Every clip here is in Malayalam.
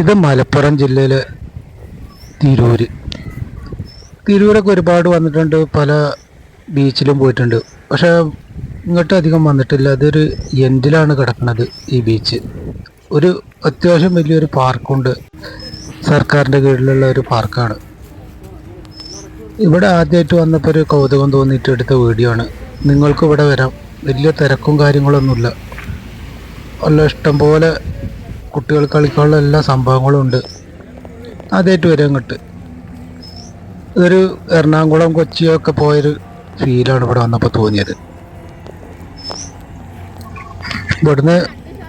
ഇത് മലപ്പുറം ജില്ലയിലെ തിരൂര്. തിരൂരൊക്കെ ഒരുപാട് വന്നിട്ടുണ്ട്. പല ബീച്ചിലും പോയിട്ടുണ്ട്. പക്ഷേ ഇങ്ങോട്ട് അധികം വന്നിട്ടില്ല. അതൊരു എൻഡിലാണ് കിടക്കുന്നത് ഈ ബീച്ച്? ഒരു അത്യാവശ്യം വലിയൊരു പാർക്കുണ്ട്. സർക്കാരിന്റെ കീഴിലുള്ള ഒരു പാർക്കാണ്. ഇവിടെ ആദ്യമായിട്ട് വന്നപ്പോൾ ഒരു കൗതുകം തോന്നിയിട്ട് എടുത്ത വീഡിയോ ആണ്. നിങ്ങൾക്ക് ഇവിടെ വരാം. വലിയ തിരക്കും കാര്യങ്ങളൊന്നുമില്ല. നല്ല ഇഷ്ടം പോലെ കുട്ടികൾ കളിക്കാനുള്ള എല്ലാ സംഭവങ്ങളും ഉണ്ട്. ആദ്യമായിട്ട് വരെ അങ്ങോട്ട് ഇതൊരു എറണാകുളം കൊച്ചിയൊക്കെ പോയൊരു ഫീലാണ് ഇവിടെ വന്നപ്പോൾ തോന്നിയത്. ഇവിടുന്ന്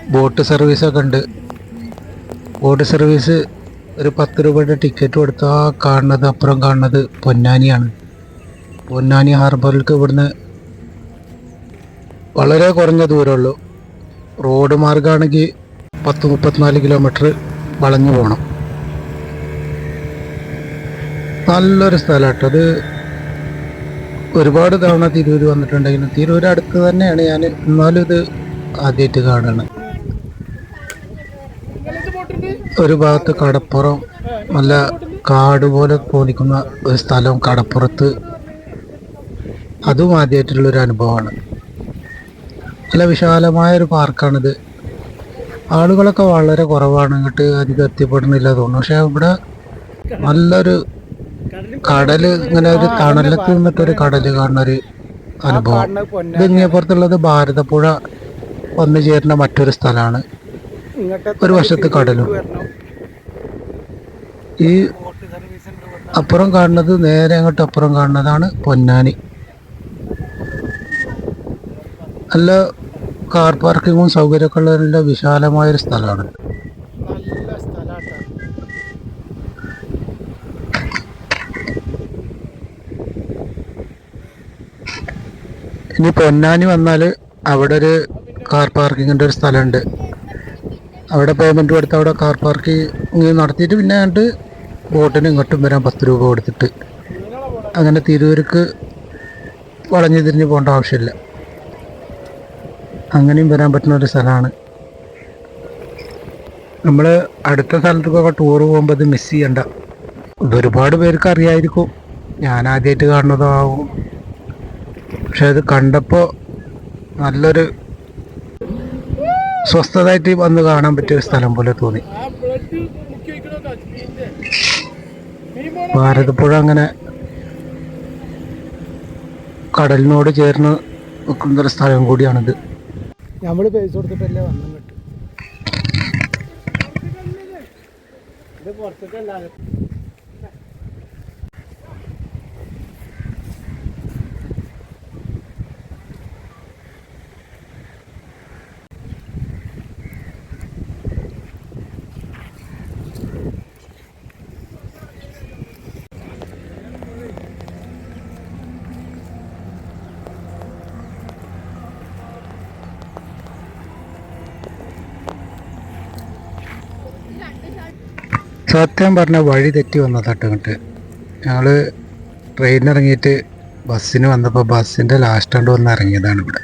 ബോട്ട് സർവീസൊക്കെ ഉണ്ട്. ബോട്ട് സർവീസ് ഒരു പത്ത് രൂപയുടെ ടിക്കറ്റ് കൊടുത്താൽ കാണുന്നത് അപ്പുറം കാണുന്നത് പൊന്നാനിയാണ്. പൊന്നാനി ഹാർബറിലേക്ക് ഇവിടുന്ന് വളരെ കുറഞ്ഞ ദൂരമുള്ളൂ. റോഡ് മാർഗമാണെങ്കിൽ പത്ത് മുപ്പത്തിനാല് കിലോമീറ്റർ വളഞ്ഞു പോകണം നല്ലൊരു സ്ഥലമാട്ടോ. അത് ഒരുപാട് തവണ തിരൂർ വന്നിട്ടുണ്ടെങ്കിലും തിരൂർ അടുത്ത് തന്നെയാണ് ഞാൻ എന്നാലും ഇത് ആദ്യമായിട്ട് കാണുന്നത്. ഒരു ഭാഗത്ത് കടപ്പുറം നല്ല കാട് പോലെ തോന്നിക്കുന്ന ഒരു സ്ഥലം കടപ്പുറത്ത്. അതും ആദ്യമായിട്ടുള്ളൊരു അനുഭവമാണ്. നല്ല വിശാലമായ ഒരു പാർക്കാണിത്. ആളുകളൊക്കെ വളരെ കുറവാണ്. ഇങ്ങോട്ട് അധികം എത്തിപ്പെടുന്നില്ല തോന്നുന്നു. പക്ഷെ ഇവിടെ നല്ലൊരു കടൽ ഇങ്ങനെ ഒരു തണലൊക്കെ നിന്നിട്ട് ഒരു കടൽ കാണുന്ന ഒരു അനുഭവം. ഇത് ഇങ്ങേപ്പുറത്തുള്ളത് ഭാരതപ്പുഴ വന്നു ചേരുന്ന മറ്റൊരു സ്ഥലമാണ്. ഒരു വശത്ത് കടലും. ഈ അപ്പുറം കാണുന്നത് നേരെ അങ്ങോട്ട് അപ്പുറം കാണുന്നതാണ് പൊന്നാനി. നല്ല കാർ പാർക്കിങ്ങും സൗകര്യമൊക്കെ ഉള്ള വിശാലമായൊരു സ്ഥലമാണ്. നല്ല സ്ഥലാട്ടാ ഇനി പൊന്നാനി വന്നാൽ അവിടെ ഒരു കാർ പാർക്കിങ്ങിന്റെ ഒരു സ്ഥലമുണ്ട്. അവിടെ പേയ്മെന്റ് കൊടുത്ത് അവിടെ കാർ പാർക്കിങ് നടത്തിയിട്ട് പിന്നെ കണ്ട് ബോട്ടിന് ഇങ്ങോട്ടും വരാൻ പത്ത് രൂപ കൊടുത്തിട്ട്. അങ്ങനെ തിരൂർക്ക് വളഞ്ഞു തിരിഞ്ഞ് പോകേണ്ട ആവശ്യമില്ല. അങ്ങനെയും വരാൻ പറ്റുന്ന ഒരു സ്ഥലമാണ്. നമ്മൾ അടുത്ത സ്ഥലത്തേക്കൊക്കെ ടൂർ പോകുമ്പോൾ അത് മിസ് ചെയ്യണ്ട. ഇതൊരുപാട് പേർക്ക് അറിയായിരിക്കും. ഞാൻ ആദ്യമായിട്ട് കാണുന്നതാവും. പക്ഷെ അത് കണ്ടപ്പോൾ നല്ലൊരു സ്വസ്ഥതായിട്ട് വന്ന് കാണാൻ പറ്റിയ ഒരു സ്ഥലം പോലെ തോന്നി. ഭാരതപ്പുഴ അങ്ങനെ കടലിനോട് ചേർന്ന് നിൽക്കുന്ന ഒരു സ്ഥലം കൂടിയാണിത്. നമ്മൾ പൈസ കൊടുത്തിട്ടല്ലേ വന്നു ഇങ്ങോട്ട്. ഇത് പുറത്തേക്കല്ല സത്യം പറഞ്ഞ വഴി തെറ്റി വന്നതാട്ടോ ഇങ്ങോട്ട്. ഞങ്ങൾ ട്രെയിനിറങ്ങിയിട്ട് ബസ്സിന് വന്നപ്പോൾ ബസ്സിന്റെ ലാസ്റ്റ് കൊണ്ട് വന്ന് ഇറങ്ങിയതാണ് ഇവിടെ.